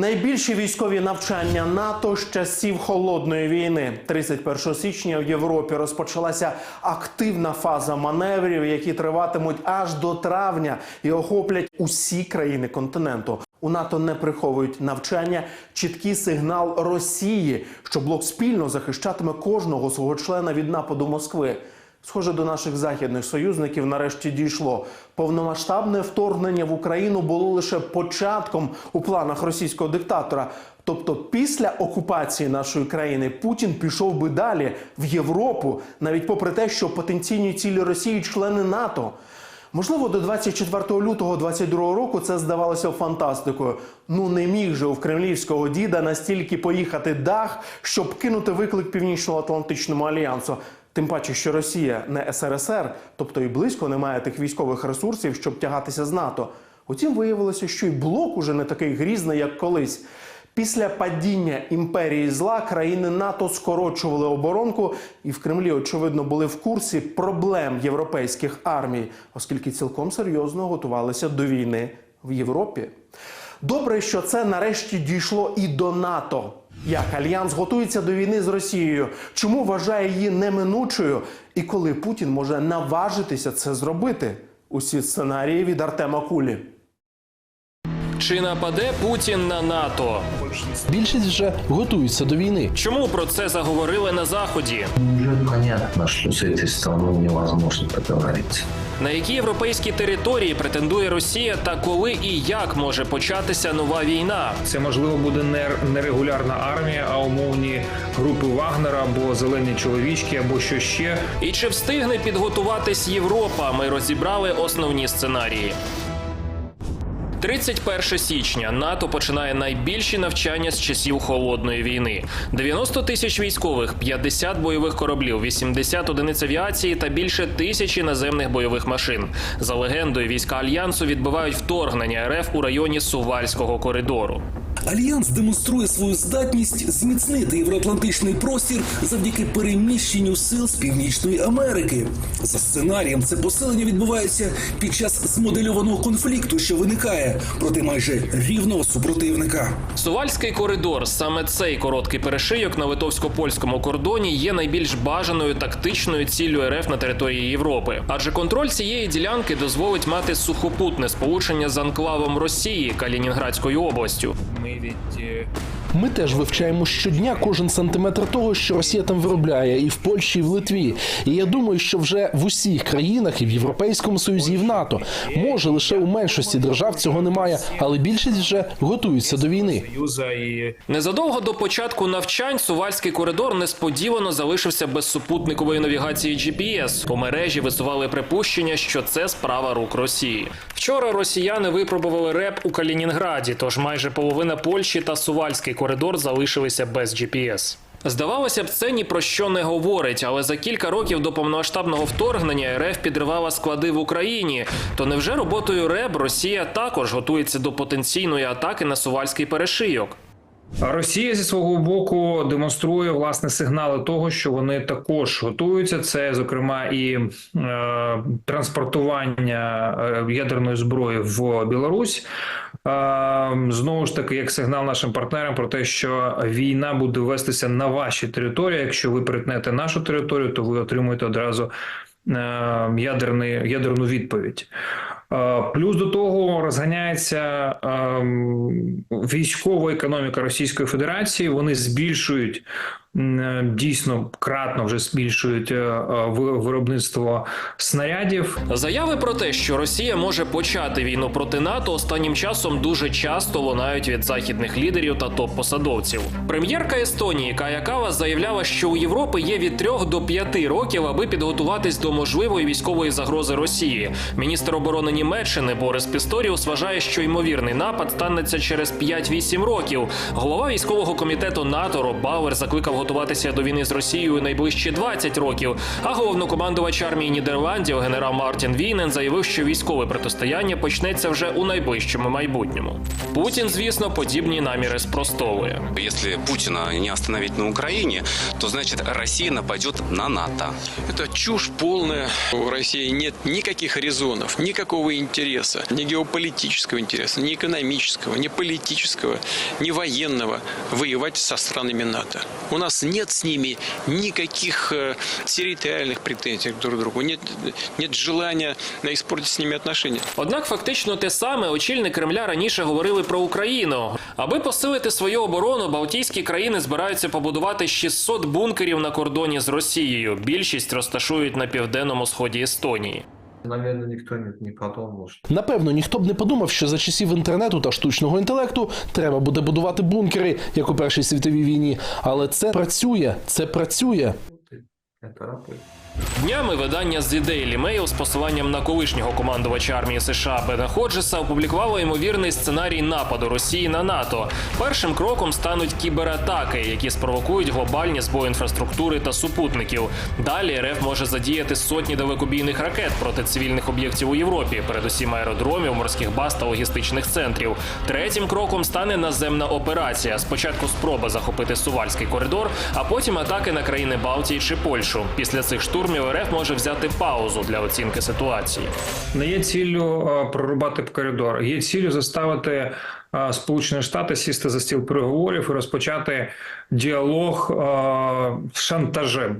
Найбільші військові навчання НАТО з часів холодної війни. 31 січня в Європі розпочалася активна фаза маневрів, які триватимуть аж до травня і охоплять усі країни континенту. У НАТО не приховують навчання, чіткий сигнал Росії, що блок спільно захищатиме кожного свого члена від нападу Москви. Схоже, до наших західних союзників нарешті дійшло. Повномасштабне вторгнення в Україну було лише початком у планах російського диктатора. Тобто, після окупації нашої країни Путін пішов би далі в Європу, навіть попри те, що потенційні цілі Росії члени НАТО. Можливо, до 24 лютого 22 року це здавалося фантастикою. Ну не міг же у кремлівського діда настільки поїхати дах, щоб кинути виклик Північно-Атлантичному альянсу. Тим паче, що Росія не СРСР, тобто і близько не має тих військових ресурсів, щоб тягатися з НАТО. Утім, виявилося, що й блок уже не такий грізний, як колись. Після падіння імперії зла країни НАТО скорочували оборонку, і в Кремлі, очевидно, були в курсі проблем європейських армій, оскільки цілком серйозно готувалися до війни в Європі. Добре, що це нарешті дійшло і до НАТО. Як альянс готується до війни з Росією? Чому вважає її неминучою? І коли Путін може наважитися це зробити? Усі сценарії від Артема Кулі. Чи нападе Путін на НАТО? Більшість вже готується до війни. Чому про це заговорили на заході? Уже понятно, что с этой страной невозможно договориться. На які європейські території претендує Росія та коли і як може початися нова війна? Це можливо буде не, регулярна армія, а умовні групи Вагнера або зелені чоловічки, або що ще. І чи встигне підготуватись Європа? Ми розібрали основні сценарії. 31 січня НАТО починає найбільші навчання з часів холодної війни: 90 тисяч військових, 50 бойових кораблів, 80 одиниць авіації та більше тисячі наземних бойових машин. За легендою, війська альянсу відбивають вторгнення РФ у районі Сувальського коридору. Альянс демонструє свою здатність зміцнити євроатлантичний простір завдяки переміщенню сил з Північної Америки. За сценарієм, це посилення відбувається під час змодельованого конфлікту, що виникає проти майже рівного супротивника. Сувальський коридор, саме цей короткий перешийок на литовсько-польському кордоні є найбільш бажаною тактичною ціллю РФ на території Європи. Адже контроль цієї ділянки дозволить мати сухопутне сполучення з анклавом Росії Калінінградською областю. Ми від е, Ми теж вивчаємо щодня кожен сантиметр того, що Росія там виробляє, і в Польщі, і в Литві. І я думаю, що вже в усіх країнах, і в Європейському Союзі, і в НАТО, може лише у меншості держав цього немає, але більшість вже готується до війни. Незадовго до початку навчань Сувальський коридор несподівано залишився без супутникової навігації GPS. У мережі висували припущення, що це справа рук Росії. Вчора росіяни випробували РЕП у Калінінграді, тож майже половина Польщі та Сувальський коридор залишилися без GPS. Здавалося б, це ні про що не говорить, але за кілька років до повномасштабного вторгнення РФ підривала склади в Україні. То невже роботою РЕБ Росія також готується до потенційної атаки на Сувальський перешийок? Росія зі свого боку демонструє власне сигнали того, що вони також готуються. Це зокрема і е, транспортування е, ядерної зброї в Білорусь. Е, знову ж таки, як сигнал нашим партнерам про те, що війна буде вестися на вашій території. Якщо ви перетнете нашу територію, то ви отримуєте одразу е, ядерний, ядерну відповідь. Е, Плюс до того розганяється ем, військова економіка Російської Федерації. Вони збільшують дійсно кратно вже збільшують е, е, ви- виробництво снарядів. Заяви про те, що Росія може почати війну проти НАТО, останнім часом дуже часто лунають від західних лідерів та топ-посадовців. Прем'єрка Естонії Кая Калас заявляла, що у Європи є від 3 до 5 років, аби підготуватись до можливої військової загрози Росії. Міністр оборони Німеччини Борис Пісторіус вважає, що ймовірний напад станеться через 5-8 років. Голова військового комітету НАТО Роб Бауер закликав готуватися до війни з Росією найближчі 20 років. А головнокомандувач армії Нідерландів генерал Мартін Війнен заявив, що військове протистояння почнеться вже у найближчому майбутньому. Путін, звісно, подібні наміри спростовує. Если Путина не остановить на Украине, то значит Россия нападет на НАТО. Это чушь полная. У России нет никаких резонов, никакого интереса, ни геополитического интереса, ни экономического, ни политического, ни военного воевать со странами НАТО. У нас нет с ними никаких э, территориальных претензий друг к другу, нет, нет желания э, испортить с ними отношения. Однак фактично те саме очільник Кремля раніше говорили про Україну. Аби посилити свою оборону, Балтійські країни збираються побудувати 600 бункерів на кордоні з Росією. Більшість розташують на південному сході Естонії. Наверное, ніхто не, подумав. Що... Напевно, ніхто б не подумав, що за часів інтернету та штучного інтелекту треба буде будувати бункери, як у Першій світовій війні. Але це працює, це працює. Це работает. Днями видання The Daily Mail з посиланням на колишнього командувача армії США Бена Ходжеса опублікувало ймовірний сценарій нападу Росії на НАТО. Першим кроком стануть кібератаки, які спровокують глобальні збої інфраструктури та супутників. Далі РФ може задіяти сотні далекобійних ракет проти цивільних об'єктів у Європі, передусім аеродромів, морських баз та логістичних центрів. Третім кроком стане наземна операція. Спочатку спроба захопити Сувальський коридор, а потім атаки на країни Балтії чи Польщу. Після цих штурмів РФ може взяти паузу для оцінки ситуації. Не є ціллю е, прорубати коридор, є ціллю заставити е, Сполучені Штати сісти за стіл переговорів і розпочати діалог е, шантажем.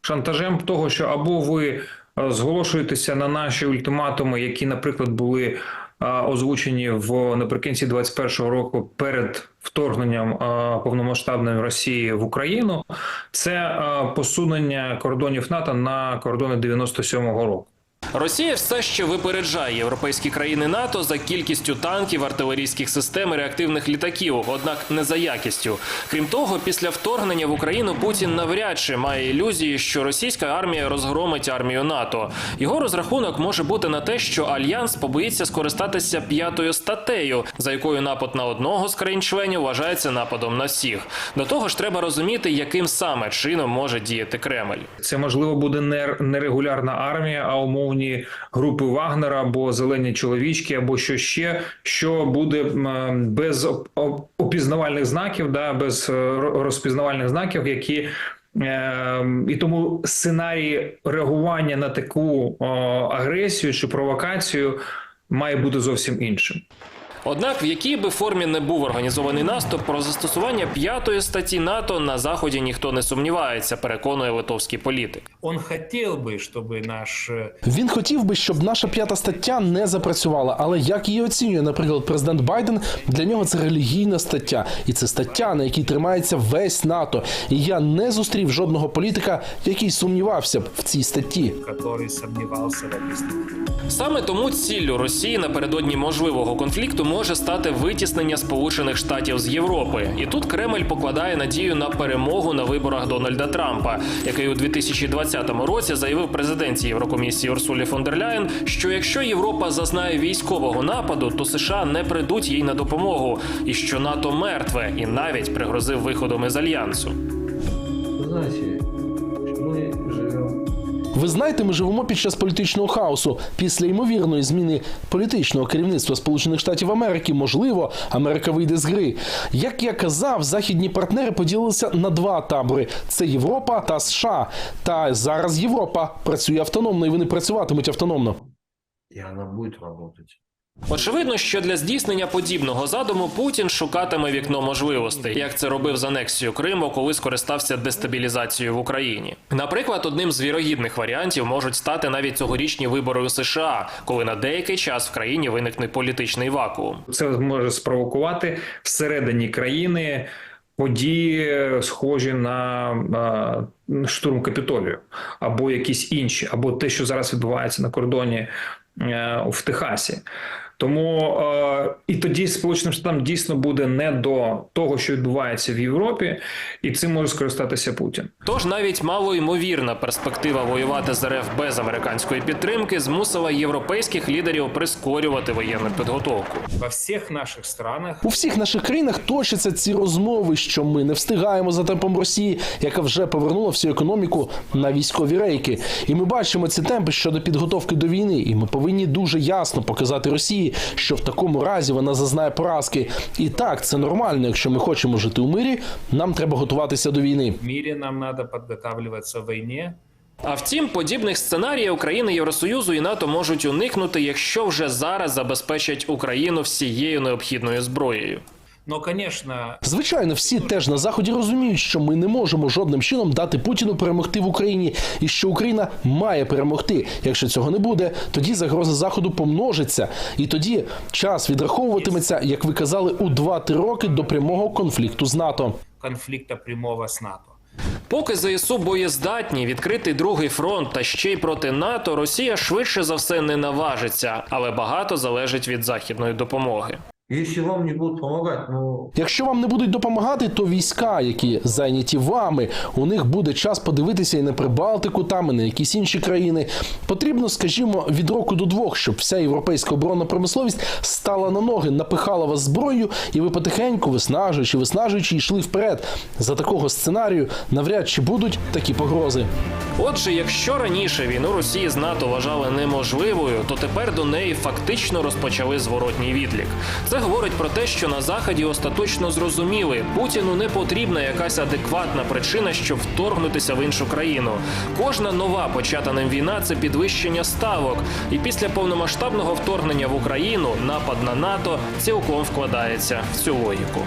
Шантажем того, що або ви зголошуєтеся на наші ультиматуми, які, наприклад, були озвучені в наприкінці 21-го року перед вторгненням е, повномасштабної Росії в Україну, це е, посунення кордонів НАТО на кордони 97-го року. Росія все ще випереджає європейські країни НАТО за кількістю танків, артилерійських систем і реактивних літаків, однак не за якістю. Крім того, після вторгнення в Україну Путін навряд чи має ілюзії, що російська армія розгромить армію НАТО. Його розрахунок може бути на те, що альянс побоїться скористатися п'ятою статтею, за якою напад на одного з країн-членів вважається нападом на всіх. До того ж, треба розуміти, яким саме чином може діяти Кремль. Це можливо буде не нерегулярна армія, а умовні групи Вагнера або зелені чоловічки, або що ще, що буде без оп- оп- опізнавальних знаків, да, без е, розпізнавальних знаків, які. е, І тому сценарій реагування на таку агресію чи провокацію має бути зовсім іншим. Однак, в якій би формі не був організований наступ, про застосування п'ятої статті НАТО на заході ніхто не сумнівається, переконує литовський політик. Он хотел бы, чтобы наш э, Він хотів би, щоб наша п'ята стаття не запрацювала, але як її оцінює, наприклад, президент Байден, для нього це релігійна стаття, і це стаття, на якій тримається весь НАТО. І я не зустрів жодного політика, який сумнівався б в цій статті. который сомневался в этой статье. Саме тому ціллю Росії напередодні можливого конфлікту може стати витіснення Сполучених Штатів з Європи. І тут Кремль покладає надію на перемогу на виборах Дональда Трампа, який у 2020 році заявив президенті Єврокомісії Урсулі фон дер Ляєн, що якщо Європа зазнає військового нападу, то США не прийдуть їй на допомогу, і що НАТО мертве, і навіть пригрозив виходом із альянсу. Ви знаєте, ми живемо під час політичного хаосу. Після ймовірної зміни політичного керівництва Сполучених Штатів Америки, можливо, Америка вийде з гри. Як я казав, західні партнери поділилися на два табори: це Європа та США. Та зараз Європа працює автономно, і вони працюватимуть автономно. І вона буде работать. Очевидно, що для здійснення подібного задуму Путін шукатиме вікно можливостей, як це робив з анексією Криму, коли скористався дестабілізацією в Україні. Наприклад, одним з вірогідних варіантів можуть стати навіть цьогорічні вибори у США, коли на деякий час в країні виникне політичний вакуум. Це може спровокувати всередині країни події, схожі на штурм Капітолію, або якісь інші, або те, що зараз відбувається на кордоні е, в Техасі. Тому е, і тоді Сполученим Штатам дійсно буде не до того, що відбувається в Європі, і цим може скористатися Путін. Тож навіть малоймовірна перспектива воювати з РФ без американської підтримки змусила європейських лідерів прискорювати воєнну підготовку. Во всех наших странах У всіх наших країнах точаться ці розмови, що ми не встигаємо за темпом Росії, яка вже повернула всю економіку на військові рейки. І ми бачимо ці темпи щодо підготовки до війни. І ми повинні дуже ясно показати Росії, що в такому разі вона зазнає поразки. І так, це нормально. Якщо ми хочемо жити у мирі, нам треба готуватися до війни. мире нам треба подготавливаться війні. А втім, подібних сценаріїв країни Євросоюзу і НАТО можуть уникнути, якщо вже зараз забезпечать Україну всією необхідною зброєю. Но, конечно, Звичайно, всі теж на заході розуміють, що ми не можемо жодним чином дати Путіну перемогти в Україні, і що Україна має перемогти. Якщо цього не буде, тоді загроза заходу помножиться, і тоді час відраховуватиметься, як ви казали, у 2-3 роки до прямого конфлікту з НАТО. конфликта прямого с НАТО. Поки ЗСУ боєздатні відкрити другий фронт та ще й проти НАТО, Росія швидше за все не наважиться, але багато залежить від західної допомоги. Если вам не будут помогать, ну, Якщо вам не будуть допомагати, то війська, які зайняті вами, у них буде час подивитися і на Прибалтику, там і на якісь інші країни. Потрібно, скажімо, від року до двох, щоб вся європейська оборонна промисловість стала на ноги, напихала вас зброєю, і ви потихеньку, виснажуючи, виснажуючи, йшли вперед. За такого сценарію навряд чи будуть такі погрози. Отже, якщо раніше війну Росії з НАТО вважали неможливою, то тепер до неї фактично розпочали зворотній відлік. Це говорить про те, що на заході остаточно зрозуміли, Путіну не потрібна якась адекватна причина, щоб вторгнутися в іншу країну. Кожна нова почата ним війна це підвищення ставок. І після повномасштабного вторгнення в Україну напад на НАТО цілком вкладається в цю логіку.